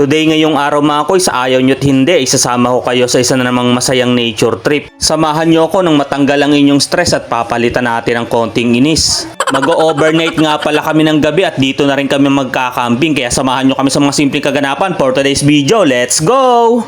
Today ngayong araw mga koy, sa ayaw nyo't hindi, isasama ko kayo sa isa na namang masayang nature trip. Samahan nyo ako nang matanggal ang inyong stress at papalitan natin ng konting inis. Mag-overnight nga pala kami ng gabi at dito na rin kami magkakamping kaya samahan nyo kami sa mga simpleng kaganapan for today's video. Let's go!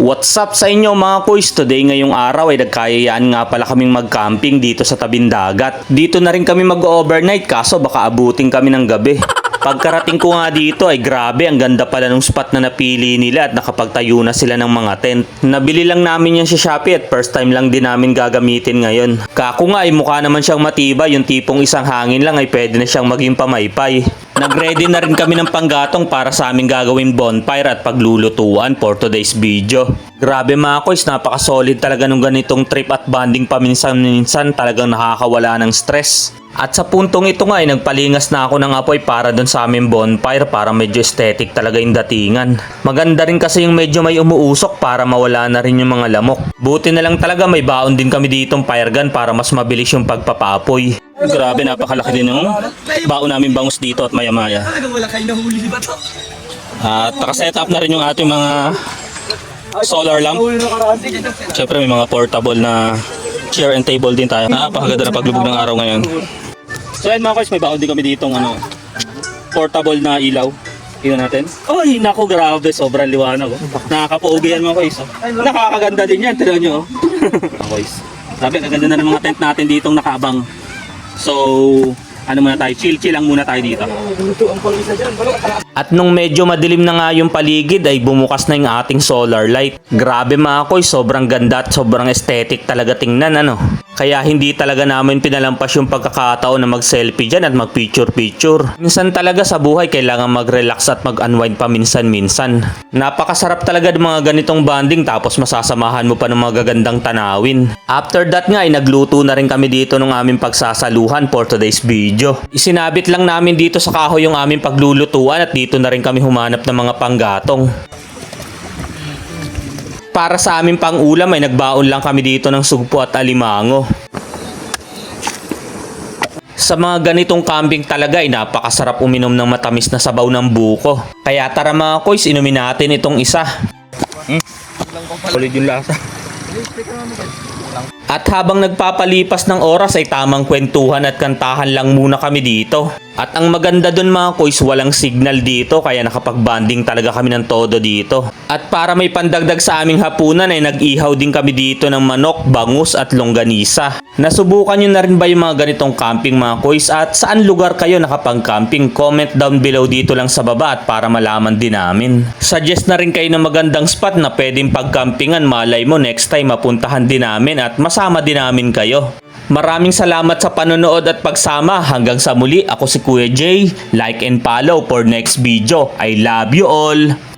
What's up sa inyo mga kuys? Today ngayong araw ay nagkayayaan nga pala kaming mag-camping dito sa tabing dagat. Dito na rin kami mag-overnight kaso baka abutin kami ng gabi. Pagkarating ko nga dito ay grabe ang ganda pala ng spot na napili nila at nakapagtayo na sila ng mga tent. Nabili lang namin yan sa Shopee at first time lang din namin gagamitin ngayon. Kako nga ay mukha naman siyang matibay yung tipong isang hangin lang ay pwede na siyang maging pamaypay. Nagready na rin kami ng panggatong para sa aming gagawin bonfire at paglulutuan for today's video. Grabe mga koys, napaka-solid talaga nung ganitong trip at bonding paminsan-minsan talagang nakakawala ng stress. At sa puntong ito nga ay nagpalingas na ako ng apoy para doon sa aming bonfire para medyo aesthetic talaga yung datingan. Maganda rin kasi yung medyo may umuusok para mawala na rin yung mga lamok. Buti na lang talaga may baon din kami ditong fire gun para mas mabilis yung pagpapapoy. Grabe, napakalaki din yung baon namin bangus dito at maya-maya. At nakaset up na rin yung ating mga solar lamp. Siyempre may mga portable na chair and table din tayo. Napakaganda na paglubog ng araw ngayon. So ayun mga guys, may baon din kami ditong ano, portable na ilaw. Tingnan natin. Ay, naku, grabe. Sobrang liwanag. Oh. Nakakapuugi yan mga. Oh. Nakakaganda din yan. Tignan nyo. Oh. mga guys. Grabe, ang ganda na ng mga tent natin ditong nakabang. So, ano muna tayo? Chill-chill lang muna tayo dito. At nung medyo madilim na nga yung paligid ay bumukas na yung ating solar light. Grabe mga koy, sobrang ganda at sobrang aesthetic talaga tingnan ano. Kaya hindi talaga namin pinalampas yung pagkakataon na mag-selfie dyan at mag-picture-picture. Minsan talaga sa buhay kailangan mag-relax at mag-unwind pa minsan-minsan. Napakasarap talaga ng mga ganitong banding tapos masasamahan mo pa ng mga gagandang tanawin. After that nga ay nagluto na rin kami dito ng aming pagsasaluhan for today's video. Isinabit lang namin dito sa kahoy yung aming paglulutuan at dito na rin kami humanap ng mga panggatong. Para sa aming pang-ulam ay nagbaon lang kami dito ng sugpo at alimango. Sa mga ganitong camping talaga ay napakasarap uminom ng matamis na sabaw ng buko. Kaya tara mga koys, inumin natin itong isa. Mm. Solid yung lasa. At habang nagpapalipas ng oras ay tamang kwentuhan at kantahan lang muna kami dito. At ang maganda dun mga koys, walang signal dito kaya nakapag-banding talaga kami ng todo dito. At para may pandagdag sa aming hapunan ay nag-ihaw din kami dito ng manok, bangus at longganisa. Nasubukan nyo na rin ba yung mga ganitong camping mga koys? At saan lugar kayo nakapag-camping? Comment down below dito lang sa baba at para malaman din namin. Suggest na rin kayo ng magandang spot na pwedeng pag-campingan. Malay mo next time mapuntahan din namin at masama din namin kayo. Maraming salamat sa panonood at pagsama. Hanggang sa muli, ako si Kuya Jay. Like and follow for next video. I love you all.